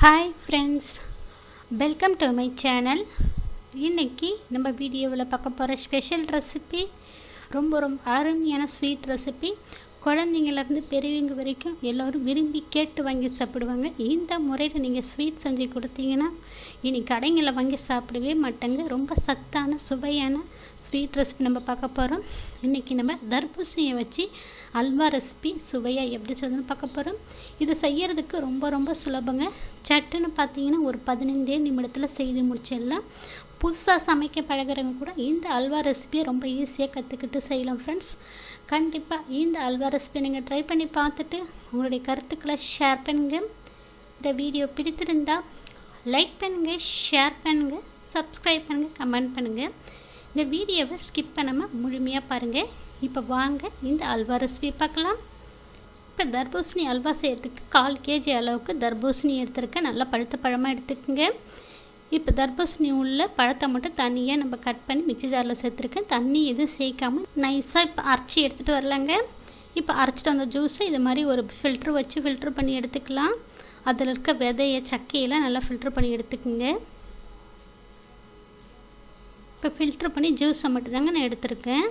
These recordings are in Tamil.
Hi friends welcome to my channel இன்றைக்கி நம்ம வீடியோவில் பார்க்க போகிற ஸ்பெஷல் ரெசிபி ரொம்ப ரொம்ப அருமையான ஸ்வீட் ரெசிபி குழந்தைங்கள்லேருந்து பெரியவங்க வரைக்கும் எல்லோரும் விரும்பி கேட்டு வாங்கி சாப்பிடுவாங்க. இந்த முறையில் நீங்கள் ஸ்வீட் செஞ்சு கொடுத்தீங்கன்னா இனி கடைங்களில் வாங்கி சாப்பிடவே மாட்டாங்க. ரொம்ப சத்தான சுவையான ஸ்வீட் ரெசிபி நம்ம பார்க்க போகிறோம். இன்றைக்கி நம்ம தர்பூசணியை வச்சு அல்வா ரெசிபி சுவையாக எப்படி செய்யணும்னு பார்க்க போகிறோம். இது செய்கிறதுக்கு ரொம்ப ரொம்ப சுலபங்க. சட்டுன்னு பார்த்தீங்கன்னா ஒரு பதினைந்தே நிமிடத்தில் செய்து முடிச்சிடலாம். புதுசாக சமைக்க பழகிறவங்க கூட இந்த அல்வா ரெசிபியை ரொம்ப ஈஸியாக கற்றுக்கிட்டு செய்யலாம் ஃப்ரெண்ட்ஸ் கண்டிப்பாக இந்த அல்வா ரெசிபி நீங்கள் ட்ரை பண்ணி பார்த்துட்டு உங்களுடைய கருத்துக்களை ஷேர் பண்ணுங்கள் இந்த வீடியோ பிடித்திருந்தால் லைக் பண்ணுங்கள் ஷேர் பண்ணுங்கள் சப்ஸ்கிரைப் பண்ணுங்கள் கமெண்ட் பண்ணுங்கள் இந்த வீடியோவை ஸ்கிப் பண்ணாமல் முழுமையாக பாருங்கள் இப்போ வாங்க இந்த அல்வா ரெசிபி பார்க்கலாம். இப்போ தர்பூசணி அல்வா செய்கிறதுக்கு கால் கேஜி அளவுக்கு தர்பூசணி எடுத்துருக்கேன். நல்லா பழுத்த பழமாக எடுத்துக்கோங்க. இப்போ தர்பூசணி உள்ள பழத்தை மட்டும் தனியாக நம்ம கட் பண்ணி மிக்சி ஜாரில் சேர்த்துருக்கேன். தண்ணி எதுவும் சேர்க்காமல் நைஸாக இப்போ அரைச்சி எடுத்துகிட்டு வரலாங்க. இப்போ அரைச்சிட்டு வந்த ஜூஸை இது மாதிரி ஒரு ஃபில்ட்ரு வச்சு ஃபில்ட்ரு பண்ணி எடுத்துக்கலாம். அதில் இருக்க விதையை சக்கையெல்லாம் நல்லா ஃபில்ட்ரு பண்ணி எடுத்துக்கோங்க. இப்போ ஃபில்ட்ரு பண்ணி ஜூஸை மட்டும்தாங்க நான் எடுத்திருக்கேன்.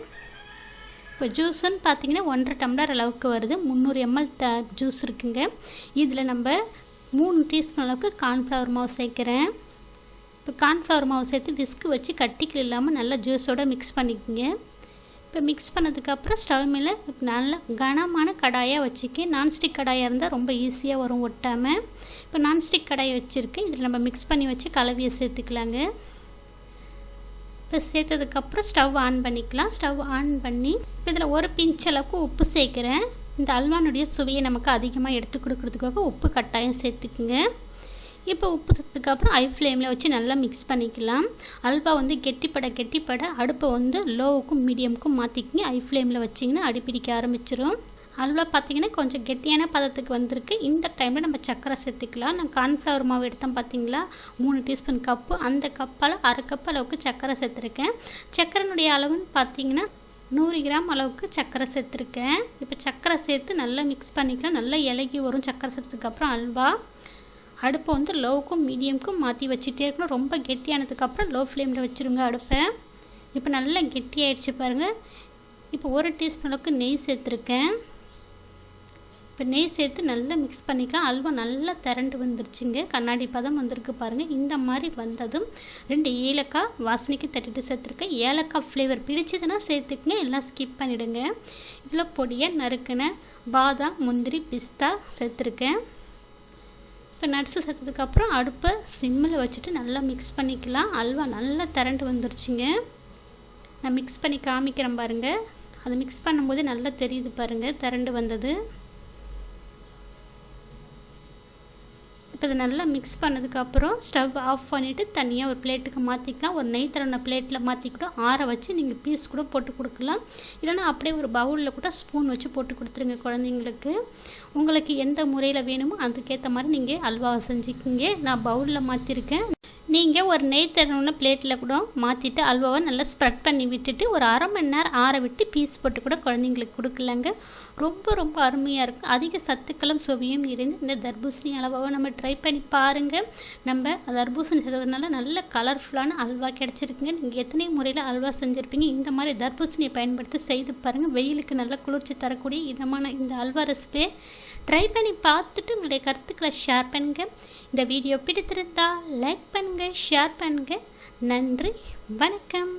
இப்போ ஜூஸுன்னு பார்த்தீங்கன்னா ஒன்றரை டம்ளர் அளவுக்கு வருது. முந்நூறு எம்எல் த ஜூஸ் இருக்குங்க. இதில் நம்ம மூணு டீஸ்பூன் அளவுக்கு கார்ன்ஃப்ளவர் மாவு சேர்க்குறேன். இப்போ கார்ன்ஃப்ளவர் மாவு சேர்த்து விஸ்கு வச்சு கட்டிக்கல் இல்லாமல் நல்லா ஜூஸோடு மிக்ஸ் பண்ணிக்கோங்க. இப்போ மிக்ஸ் பண்ணதுக்கப்புறம் ஸ்டவ் மேலே நல்லா கனமான கடாயாக வச்சுக்க நான்ஸ்டிக் கடாயாக இருந்தால் ரொம்ப ஈஸியாக வரும் ஒட்டாமல். இப்போ நான்ஸ்டிக் கடாயை வச்சுருக்கேன். இதில் நம்ம மிக்ஸ் பண்ணி வச்சு கலவையை சேர்த்துக்கலாங்க. இப்போ சேர்த்ததுக்கப்புறம் ஸ்டவ் ஆன் பண்ணிக்கலாம். ஸ்டவ் ஆன் பண்ணி இப்போ இதில் ஒரு பிஞ்ச் அளவுக்கு உப்பு சேர்க்குறேன். இந்த அல்வானுடைய சுவையை நமக்கு அதிகமாக எடுத்து கொடுக்குறதுக்காக உப்பு கட்டாயம் சேர்த்துக்குங்க. இப்போ உப்பு சேர்த்ததுக்கப்புறம் ஐ ஃப்ளேமில் வச்சு நல்லா மிக்ஸ் பண்ணிக்கலாம். அல்வா வந்து கெட்டிப்பட கெட்டிப்பட அடுப்பை வந்து லோவுக்கும் மீடியமுக்கும் மாற்றிக்கிங்க ஐ ஃப்ளேமில் வச்சிங்கன்னா அடிப்பிடிக்க ஆரம்பிச்சிடும் அல்வா பார்த்திங்கன்னா கொஞ்சம் கெட்டியான பதத்துக்கு வந்திருக்கு. இந்த டைமில் நம்ம சர்க்கரை சேர்த்துக்கலாம். நான் கார்ன்ஃப்ளவர் மாவு எடுத்தோம் பார்த்தீங்களா மூணு டீஸ்பூன் கப்பு அந்த கப்பால் அரை கப் அளவுக்கு சர்க்கரை சேர்த்துருக்கேன். சர்க்கரைனுடைய அளவுன்னு பார்த்தீங்கன்னா நூறு கிராம் அளவுக்கு சர்க்கரை சேர்த்துருக்கேன். இப்போ சர்க்கரை சேர்த்து நல்லா மிக்ஸ் பண்ணிக்கலாம். நல்லா இலகி வரும் சர்க்கரை சேர்த்ததுக்கப்புறம் அல்வா. அடுப்பை வந்து லோவுக்கும் மீடியமுக்கும் மாற்றி வச்சுட்டே இருக்கணும். ரொம்ப கெட்டியானதுக்கப்புறம் லோ ஃப்ளேமில் வச்சுருங்க அடுப்பை. இப்போ நல்லா கெட்டியாயிடுச்சு பாருங்கள் இப்போ ஒரு டீஸ்பூன் அளவுக்கு நெய் சேர்த்துருக்கேன். இப்போ நெய் சேர்த்து நல்லா மிக்ஸ் பண்ணிக்கலாம். அல்வா நல்லா திரண்டு வந்துருச்சுங்க. கண்ணாடி பதம் வந்திருக்கு பாருங்கள் இந்த மாதிரி வந்ததும் ரெண்டு ஏலக்காய் வாசனைக்கு தட்டிட்டு சேர்த்துருக்கேன். ஏலக்காய் ஃப்ளேவர் பிடிச்சதுன்னா சேர்த்துக்குங்க. எல்லாம் ஸ்கிப் பண்ணிவிடுங்க இதில் பொடியை நறுக்கின பாதாம் முந்திரி பிஸ்தா சேர்த்துருக்கேன். இப்போ நட்ஸு சேர்த்ததுக்கப்புறம் அடுப்பை சிம்மில் வச்சுட்டு நல்லா மிக்ஸ் பண்ணிக்கலாம். அல்வா நல்லா திரண்டு வந்துருச்சுங்க. நான் மிக்ஸ் பண்ணி காமிக்கிறேன் பாருங்கள் அது மிக்ஸ் பண்ணும்போது நல்லா தெரியுது பாருங்கள் திரண்டு வந்தது. இப்போ இதை நல்லா மிக்ஸ் பண்ணதுக்கப்புறம் ஸ்டவ் ஆஃப் பண்ணிவிட்டு தனியாக ஒரு பிளேட்டுக்கு மாற்றிக்கலாம் ஒரு நெய் தரன பிளேட்டில் மாற்றி கூட ஆற வச்சு நீங்கள் பீஸ் கூட போட்டு கொடுக்கலாம். இல்லைனா அப்படியே ஒரு பவுலில் கூட ஸ்பூன் வச்சு போட்டு கொடுத்துருங்க குழந்தைங்களுக்கு. உங்களுக்கு எந்த முறையில் வேணுமோ அதுக்கேற்ற மாதிரி நீங்கள் அல்வாவை செஞ்சுக்கிங்க. நான் பவுலில் மாற்றிருக்கேன் நீங்கள் ஒரு நெய் தரணும்னு பிளேட்டில் கூட மாற்றிட்டு அல்வாவை நல்லா ஸ்ப்ரெட் பண்ணி விட்டுட்டு ஒரு அரை மணி நேரம் ஆற விட்டு பீஸ் போட்டு கூட குழந்தைங்களுக்கு கொடுக்கலாங்க. ரொம்ப ரொம்ப அருமையாக இருக்கும் அதிக சத்துக்களும் சுவையும் இருந்து இந்த தர்பூசணி அல்வாவை நம்ம ட்ரை பண்ணி பாருங்கள் நம்ம தர்பூசணி செய்ததுனால நல்ல கலர்ஃபுல்லான அல்வா கிடச்சிருக்குங்க. நீங்கள் எத்தனை முறையில் அல்வா செஞ்சுருப்பீங்க இந்த மாதிரி தர்பூசணியை பயன்படுத்தி செய்து பாருங்கள் வெயிலுக்கு நல்ல குளிர்ச்சி தரக்கூடிய இதமான இந்த அல்வா ரெசிபியை ட்ரை பண்ணி பார்த்துட்டு உங்களுடைய கருத்துக்களை ஷேர் பண்ணுங்கள் இந்த வீடியோ பிடித்திருந்தால் லைக் பண்ணுங்கள் ஷேர் பண்ணுங்கள் நன்றி வணக்கம்.